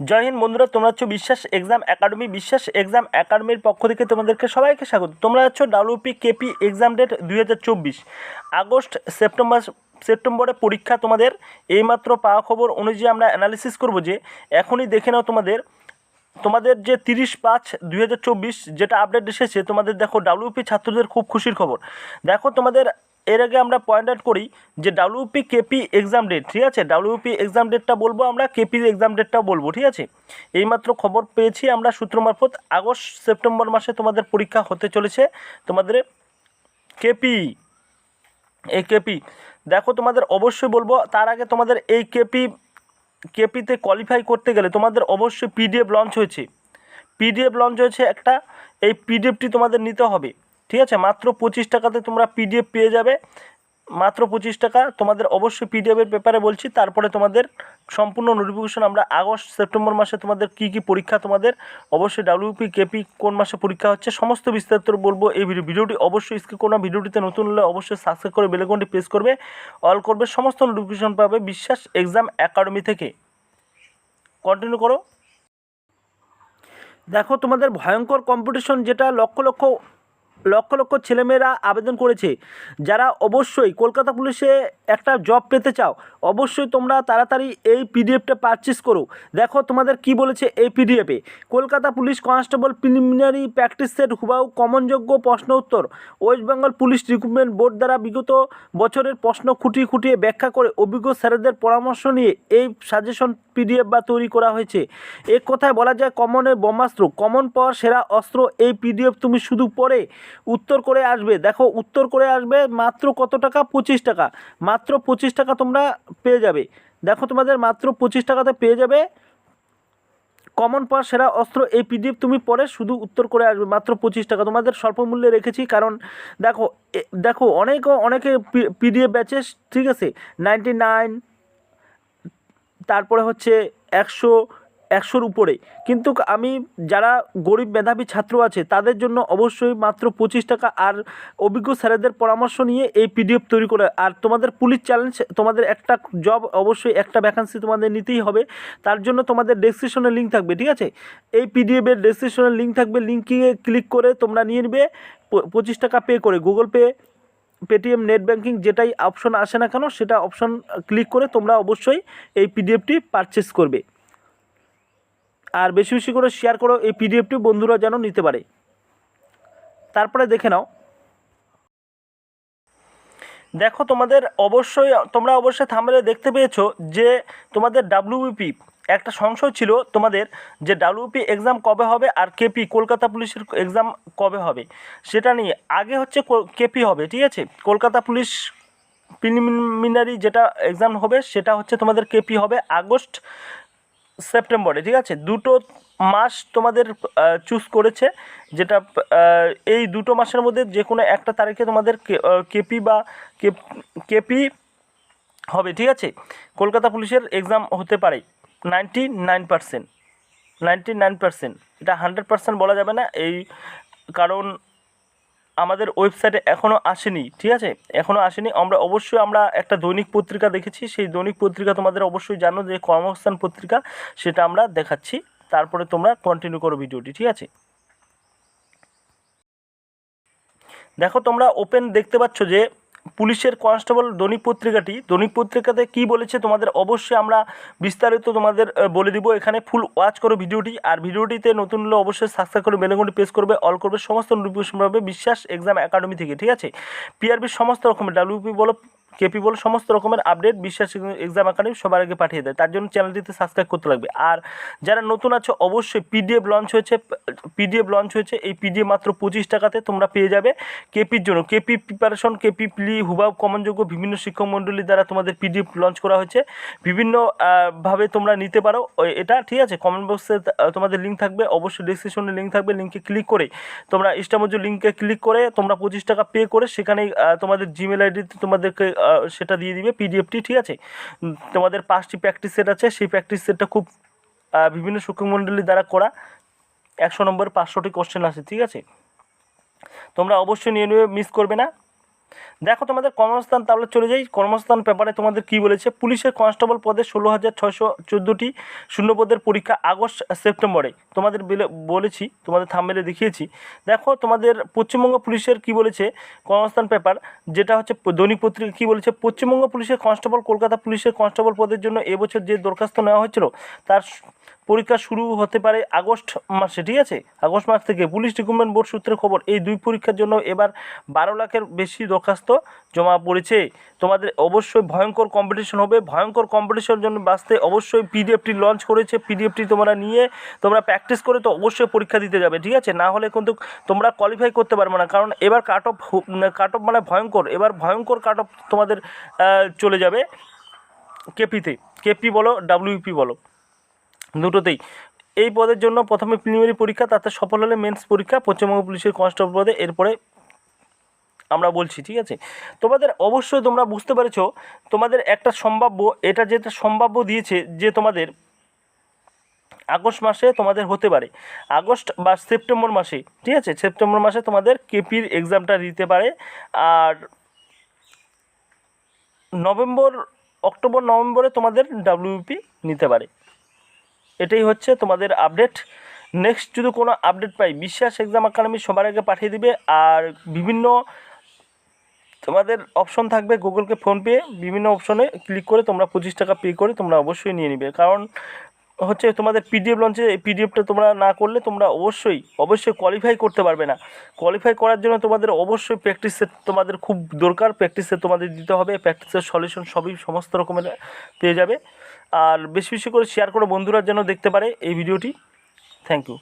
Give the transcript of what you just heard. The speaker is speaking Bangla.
জয় হিন্দ বন্ধুরা, তোমরা হচ্ছে বিশ্বাস এক্সাম একাডেমি, বিশ্বাস এক্সাম একাডেমির পক্ষ থেকে তোমাদেরকে সবাইকে স্বাগত। তোমরা হচ্ছে ডাব্লিউপি কেপি এক্সাম ডেট দুই হাজার চব্বিশ। আগস্ট, সেপ্টেম্বর, সেপ্টেম্বরে পরীক্ষা তোমাদের। এইমাত্র পাওয়া খবর অনুযায়ী আমরা অ্যানালিসিস করব যে, এখনই দেখে নাও তোমাদের। তোমাদের যে তিরিশ পাঁচ দুই যেটা আপডেট এসেছে, তোমাদের দেখো ডাব্লিউপি ছাত্রদের খুব খুশির খবর। দেখো তোমাদের এর আগে আমরা পয়েন্ট আউট করি যে ডাব্লিউপি কেপি এক্সাম ডেট ঠিক আছে? ডাব্লিউপি এক্সাম ডেটটা বলব আমরা কেপি এক্সাম ডেটটাও বলব, ঠিক আছে? এইমাত্র খবর পেয়েছি আমরা সূত্র মারফত, আগস্ট, সেপ্টেম্বর মাসে তোমাদের পরীক্ষা হতে চলেছে তোমাদের কেপি এই কেপি দেখো তোমাদের অবশ্যই বলব, তার আগে তোমাদের এই কেপি কেপিতে কোয়ালিফাই করতে গেলে তোমাদের অবশ্যই পিডিএফ লঞ্চ হয়েছে। পিডিএফ লঞ্চ হয়েছে একটা, এই পিডিএফটি তোমাদের নিতে হবে। ঠিক আছে? মাত্র পঁচিশ টাকাতে তোমরা পিডিএফ পেয়ে যাবে। মাত্র পঁচিশ টাকা। তোমাদের অবশ্যই পিডিএফের পেপারে বলছি। তারপরে তোমাদের সম্পূর্ণ নোটিফিকেশন আমরা আগস্ট, সেপ্টেম্বর মাসে তোমাদের কী কী পরীক্ষা তোমাদের, অবশ্যই ডাব্লিউপি কেপি কোন মাসে পরীক্ষা হচ্ছে, সমস্ত বিস্তারিত বলব এই ভিডিও ভিডিওটি অবশ্যই স্কিপ কোনো ভিডিওটিতে নতুন হলে অবশ্যই সাবস্ক্রাইব করে বেলেকনটি প্রেস করবে। অল করবে। সমস্ত নোটিফিকেশন পাবে বিশ্বাস এক্সাম একাডেমি থেকে। কন্টিনিউ করো। দেখো, তোমাদের ভয়ঙ্কর কম্পিটিশন যেটা লক্ষ লক্ষ লক্ষ লক্ষ ছেলেমেয়েরা আবেদন করেছে। যারা অবশ্যই কলকাতা পুলিশে একটা জব পেতে চাও, অবশ্যই তোমরা তাড়াতাড়ি এই পিডিএফটা পারচেস করো। দেখো তোমাদের কি বলেছে এই পিডিএফে Kolkata police constable preliminary practice set হুবাউ কমনযোগ্য প্রশ্ন উত্তর। West Bengal police recruitment board দ্বারা বিগত বছরের প্রশ্ন খুঁটিয়ে খুঁটিয়ে ব্যাখ্যা করে অভিজ্ঞ স্যারেদের পরামর্শ নিয়ে এই সাজেশন পিডিএফ বা তৈরি করা হয়েছে। এক কথায় বলা যায় কমনের ব্রহ্মাস্ত্র কমন পাওয়ার সেরা অস্ত্র, এই পিডিএফ তুমি শুধু পড়ে উত্তর করে আসবে। দেখো, উত্তর করে আসবে মাত্র কত টাকা? পঁচিশ টাকা। মাত্র পঁচিশ টাকা তোমরা পেয়ে যাবে। দেখো তোমাদের মাত্র পঁচিশ টাকাতে পেয়ে যাবে। কমন পাওয়ার সেরা অস্ত্র এই পিডিএফ তুমি পরে শুধু উত্তর করে আসবে, মাত্র পঁচিশ টাকা। তোমাদের স্বল্প মূল্যে রেখেছি, কারণ দেখো দেখো, অনেক, অনেকে পিডিএফ ব্যাচে ঠিক আছে? নাইনটি নাইন তারপরে হচ্ছে একশো একশোর উপরে। কিন্তু আমি যারা গরিব মেধাবী ছাত্র আছে, তাদের জন্য অবশ্যই মাত্র পঁচিশ টাকা আর অভিজ্ঞ স্যারেদের পরামর্শ নিয়ে এই পিডিএফ তৈরি করে। আর তোমাদের পুলিশ চ্যালেঞ্জ তোমাদের একটা জব অবশ্যই একটা ভ্যাকান্সি তোমাদের নিতেই হবে। তার জন্য তোমাদের ডেসক্রিপশনে লিঙ্ক থাকবে, ঠিক আছে? এই পিডিএফের ডেসক্রিপশনে লিঙ্ক থাকবে। লিঙ্কে ক্লিক করে তোমরা নিয়ে নেবে। পঁচিশ টাকা পে করে। Google Pay Paytm net banking যেটাই অপশন আসে না কেন, সেটা অপশন ক্লিক করে তোমরা অবশ্যই এই পিডিএফটি পারচেস করবে। আর বেশি বেশি করে শেয়ার করো এই পিডিএফটি বন্ধুরা যেন নিতে পারে। তারপরে দেখে নাও। দেখো তোমাদের অবশ্যই, তোমরা অবশ্যই থামলে দেখতে পেয়েছ যে তোমাদের ডাব্লিউপি একটা সংশয় ছিল তোমাদের যে ডাব্লিউপি এক্সাম কবে হবে আর কেপি কলকাতা পুলিশের এক্সাম কবে হবে। সেটা নিয়ে আগে হচ্ছে কেপি হবে, ঠিক আছে? কলকাতা পুলিশ প্রিলিমিনারি যেটা এক্সাম হবে সেটা হচ্ছে তোমাদের কেপি হবে আগস্ট সেপ্টেম্বরে, ঠিক আছে? দুটো মাস তোমাদের চুজ করেছে, যেটা এই দুটো মাসের মধ্যে যে কোনো একটা তারিখে তোমাদের কেপি বা কেপি হবে, ঠিক আছে? কলকাতা পুলিশের এক্সাম হতে পারে ninety nine percent ninety nine percent এটা হান্ড্রেড পার্সেন্ট বলা যাবে না, এই কারণ আমাদের ওয়েবসাইটে এখনও আসেনি, ঠিক আছে? এখনও আসেনি। আমরা অবশ্যই আমরা একটা দৈনিক পত্রিকা দেখেছি। সেই দৈনিক পত্রিকা তোমাদের অবশ্যই জানো যে কর্মস্থান পত্রিকা, সেটা আমরা দেখাচ্ছি। তারপরে তোমরা কন্টিনিউ করো ভিডিওটি, ঠিক আছে? দেখো তোমরা ওপেন দেখতে পাচ্ছ যে পুলিশের কনস্টেবল দৈনিক পত্রিকাটি, দৈনিক পত্রিকাতে কি বলেছে তোমাদের অবশ্যই আমরা বিস্তারিত তোমাদের বলে দিব। এখানে ফুল ওয়াচ করো ভিডিওটি, আর ভিডিওটিতে নতুন হলে অবশ্যই সাবস্ক্রাইব করে বেলেগুনটি প্রেস করবে অল করবে, সমস্ত নোটিফিকেশন পাবে, বিশ্বাস এক্সাম একাডেমি থেকে, ঠিক আছে? পিআরবির সমস্ত রকমের ডাব্লিউপি বলো কেপি বলো সমস্ত রকমের আপডেট বিশ্বাস এক্সাম একাডেমি সবার আগে পাঠিয়ে দেয়। তার জন্য চ্যানেলটিতে সাবস্ক্রাইব করতে লাগবে। আর যারা নতুন আছো, অবশ্যই পিডিএফ লঞ্চ হয়েছে পিডিএফ লঞ্চ হয়েছে। এই পিডিএফ মাত্র পঁচিশ টাকাতে তোমরা পেয়ে যাবে কেপির জন্য। কেপি প্রিপারেশন কেপি প্লি হুবাব কমনযোগ্য বিভিন্ন শিক্ষক মণ্ডলী দ্বারা তোমাদের পিডিএফ লঞ্চ করা হয়েছে। বিভিন্ন ভাবে তোমরা নিতে পারো। এটা ঠিক আছে? কমেন্ট বক্সে তোমাদের লিঙ্ক থাকবে। অবশ্যই ডিসক্রিপশনে লিঙ্ক থাকবে। লিঙ্কে ক্লিক করে তোমরা ইস্টামজু লিঙ্কে ক্লিক করে তোমরা পঁচিশ টাকা পে করে সেখানে তোমাদের জিমেল আইডিতে তোমাদেরকে সেটা দিয়ে দিবে পিডিএফটি ঠিক আছে? তোমাদের পাঁচটি প্র্যাকটিস সেট আছে, সেই প্র্যাকটিস সেটটা খুব বিভিন্ন শিক্ষকমণ্ডলী দ্বারা করা। একশো নম্বর পাঁচশোটি কোশ্চেন আছে ঠিক আছে? তোমরা অবশ্যই নিয়ে নেবে মিস করবে না। দেখো তোমাদের কর্মস্থান, তাহলে চলে যাই। কর্মস্থান পেপারে তোমাদের কি বলেছে? পুলিশের কনস্টেবল পদে ষোলো হাজার ছয়শো চোদ্দোটি শূন্যপদের পরীক্ষা আগস্ট, সেপ্টেম্বরে। তোমাদের বলেছি, তোমাদের থামবেলে দেখিয়েছি। দেখো তোমাদের পশ্চিমবঙ্গ পুলিশের কি বলেছে? কর্মস্থান পেপার যেটা হচ্ছে দৈনিক পত্রিকা, কি বলেছে? পশ্চিমবঙ্গ পুলিশের কনস্টেবল কলকাতা পুলিশের কনস্টেবল পদের জন্য এবছর যে দরখাস্ত নেওয়া হয়েছিল, তার পরীক্ষা শুরু হতে পারে আগস্ট মাসে, ঠিক আছে? আগস্ট মাস থেকে। পুলিশ রিক্রুটমেন্ট বোর্ড সূত্রে খবর, এই দুই পরীক্ষার জন্য এবার বারো লাখের বেশি দরখাস্ত জমা পড়েছে। তোমাদের অবশ্যই ভয়ঙ্কর কম্পিটিশন হবে। ভয়ঙ্কর কম্পিটিশনের জন্য বাঁচতে অবশ্যই পিডিএফটি লঞ্চ করেছে। পিডিএফটি তোমরা নিয়ে তোমরা প্র্যাকটিস করে তো অবশ্যই পরীক্ষা দিতে যাবে, ঠিক আছে? না হলে কিন্তু তোমরা কোয়ালিফাই করতে পারবে না। কারণ এবার কাট অফ কাট অফ মানে ভয়ঙ্কর। এবার ভয়ঙ্কর কাট অফ তোমাদের চলে যাবে কেপিতে কেপি বলো ডাব্লিউপি বলো। দুটোতেই। এই পদের জন্য প্রথমে প্রিলিমিনারি পরীক্ষা, তাতে সফল হলে মেন্স পরীক্ষা, পশ্চিমবঙ্গ পুলিশের কনস্টেবল পদে। এরপরে আমরা বলছি, ঠিক আছে? তোমাদের অবশ্যই তোমরা বুঝতে পেরেছ, তোমাদের একটা সম্ভাব্য, এটা যেটা সম্ভাব্য দিয়েছে যে তোমাদের আগস্ট মাসে তোমাদের হতে পারে। আগস্ট বা সেপ্টেম্বর মাসে, ঠিক আছে? সেপ্টেম্বর মাসে তোমাদের কেপির এক্সামটা দিতে পারে। আর নভেম্বর, অক্টোবর, নভেম্বরে তোমাদের ডাব্লিউপি নিতে পারে। এটাই হচ্ছে তোমাদের আপডেট নেক্সট যদি কোনো আপডেট পাই, বিশ্বাস এক্সাম একাডেমি সবার আগে পাঠিয়ে দিবে। আর বিভিন্ন তোমাদের অপশন থাকবে গুগলকে ফোনপে বিভিন্ন অপশনে ক্লিক করে তোমরা পঁচিশ টাকা পে করে তোমরা অবশ্যই নিয়ে নিবে। কারণ হচ্ছে তোমাদের পিডিএফ লঞ্চে এই পিডিএফটা তোমরা না করলে তোমরা অবশ্যই অবশ্যই কোয়ালিফাই করতে পারবে না। কোয়ালিফাই করার জন্য তোমাদের অবশ্যই প্র্যাকটিসের তোমাদের খুব দরকার। প্র্যাকটিসে তোমাদের দিতে হবে প্র্যাকটিসের সলিউশন সবই সমস্ত রকমের পেয়ে যাবে। আর বেশি বেশি করে শেয়ার করে বন্ধুরা যেন দেখতে পারে এই ভিডিওটি থ্যাংক ইউ